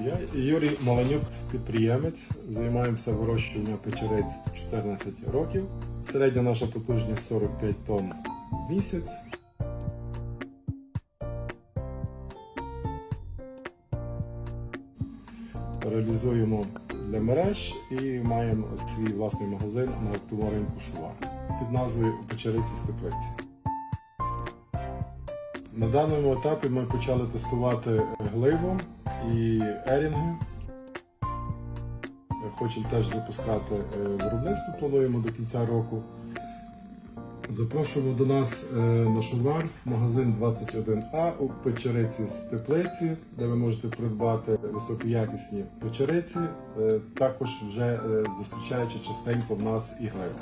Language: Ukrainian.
Я Юрій Маланюк, підприємець. Займаємося вирощуванням печериць 14 років. Середня наша потужність 45 тонн в місяць. Реалізуємо для мереж і маємо свій власний магазин на оптовому ринку під назвою Печериці Степлиці. На даному етапі ми почали тестувати гливу і ерінги. Хочемо теж запускати е, виробництво, плануємо до кінця року. Запрошуємо до нас е, на шувар в магазин 21А у печериці з теплиці, де ви можете придбати високоякісні печериці, е, також вже зустрічаючи частенько в нас і гливу.